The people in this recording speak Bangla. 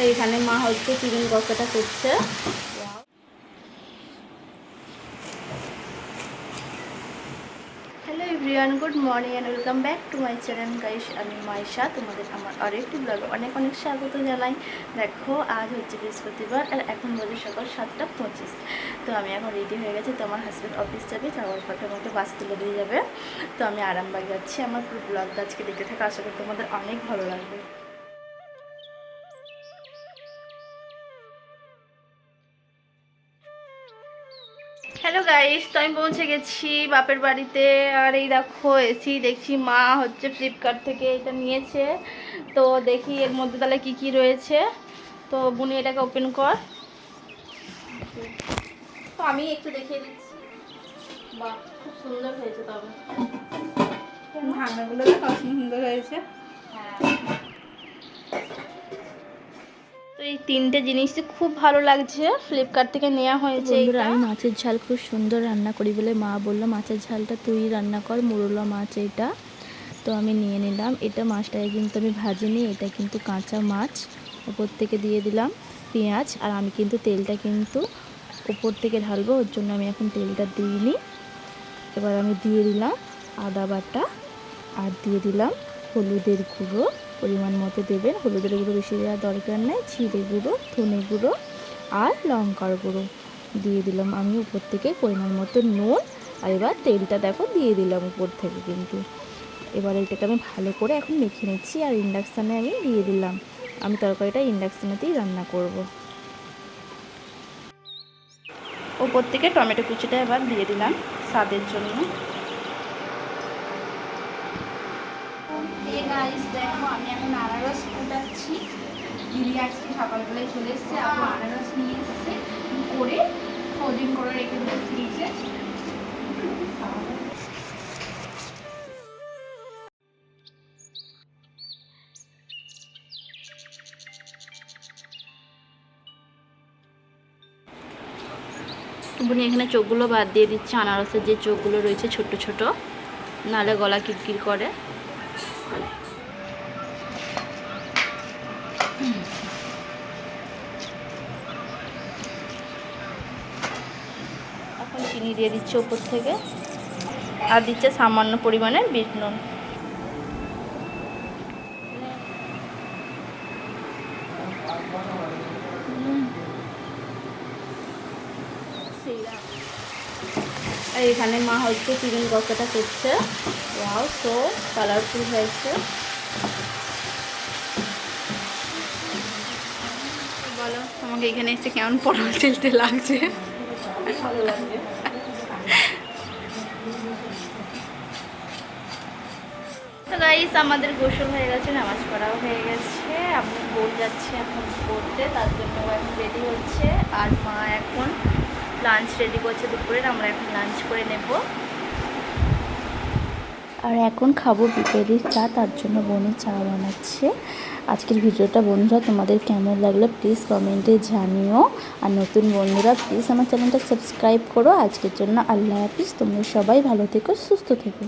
আর এখানে মা হচ্ছে চিকেন কষাটা করছে। Hello everyone good morning and welcome back to my channel guys আমি মাইশা তোমাদের আমার আরেকটি ব্লগে অনেক অনেক স্বাগত জানাই। দেখো, আজ হচ্ছে বৃহস্পতিবার আর এখন বাজে সকাল সাতটা পঁচিশ। তো আমি এখন রেডি হয়ে গেছি, তো আমার হাজব্যান্ড অফিস যাবে যাওয়ার পথে আমাকে বাস তুলে দিয়ে যাবে। তো আমি আরামবাগ যাচ্ছি আমার পুরো ব্লগটা আজকে দেখতে থাকা, আশা করি তোমাদের অনেক ভালো লাগবে। হ্যালো গাইস তো আমি পৌঁছে গেছি বাপের বাড়িতে। আর এই দেখো এসি দেখছি মা হচ্ছে ফ্লিপকার্ট থেকে এটা নিয়েছে। তো দেখি এর মধ্যে তাহলে কি কি রয়েছে। তো বুনি এটাকে ওপেন কর। তো আমি একটু দেখিয়ে দিচ্ছি। বাহ খুব সুন্দর হয়েছে তবে। কত সুন্দর হয়েছে। হ্যাঁ। এই তিনটে জিনিসই খুব ভালো লাগছে। ফ্লিপকার্ট থেকে নেওয়া হয়েছে আমি মাছের ঝাল খুব সুন্দর রান্না করি বলে মা বলল মাছের ঝালটা তুই রান্না কর মুরলা মাছ এটা। তো আমি নিয়ে নিলাম। এটা মাছটাকে কিন্তু আমি ভাজিনি এটা কিন্তু কাঁচা মাছ। ওপর থেকে দিয়ে দিলাম পেঁয়াজ আর আমি কিন্তু তেলটা কিন্তু ওপর থেকে ঢালবো ওর জন্য আমি এখন তেলটা দিইনি। এবার আমি দিয়ে দিলাম আদা বাটা আর দিয়ে দিলাম হলুদের গুঁড়ো। পরিমাণ মতো দেবেন। হলুদের গুঁড়ো বেশি দেওয়ার দরকার নেই। জিরে গুঁড়ো, ধনে গুঁড়ো আর লঙ্কার গুঁড়ো দিয়ে দিলাম আমি উপর থেকে পরিমাণ মতো নুন। আর এবার তেলটা দেখো দিয়ে দিলাম উপর থেকে কিন্তু। এবার এটাকে আমি ভালো করে এখন মেখে নিচ্ছি আর ইন্ডাকশানে আমি দিয়ে দিলাম। আমি তরকারিটা ইন্ডাকশানেতেই রান্না করব। ওপর থেকে টমেটো কুচিটা এবার দিয়ে দিলাম স্বাদের জন্য। দেখো, আমি এখন আনারস কুটাচ্ছি। দিদি আজকে সকালবেলায় চলে এসছে আবার আনারস নিয়ে এসছে। করে ফ্রোজিং করে রেখে দেবো ফ্রিজে। বুনি, এখানে চোখগুলো বাদ দিয়ে দিচ্ছে, আনারসের যে চোখগুলো রয়েছে ছোট ছোট। নালে গলা কিরকির করে। এখন চিনি দিয়ে দিচ্ছে উপর থেকে। আর দিচ্ছে সামান্য পরিমাণে বিট নুন। এখানে মা হচ্ছে চিকেন কষাটা করছে। ওয়াও সো কালারফুল হয়েছে। বলো আমাকে এখানে এসে কেমন পটল তেলতে লাগছে? ভালো লাগছে। তো গাইস আমাদের গোসল হয়ে গেছে নামাজ পড়াও হয়ে গেছে। আপনি বোন যাচ্ছে এখন পড়তে তার জন্য এখন রেডি হচ্ছে। আর মা এখন লাঞ্চ রেডি করছে দুপুরের আমরা এখন লাঞ্চ করে নেব। আর এখন খাব বিকেলের চা, তার জন্য বোনের চা বানাচ্ছে। আজকের ভিডিওটা বন্ধুরা তোমাদের কেমন লাগল প্লিজ কমেন্টে জানিও। আর নতুন বন্ধুরা প্লিজ আমার চ্যানেলটা সাবস্ক্রাইব করো। আজকের জন্য আল্লাহ হাফিজ। তোমরা সবাই ভালো থেকো, সুস্থ থেকো।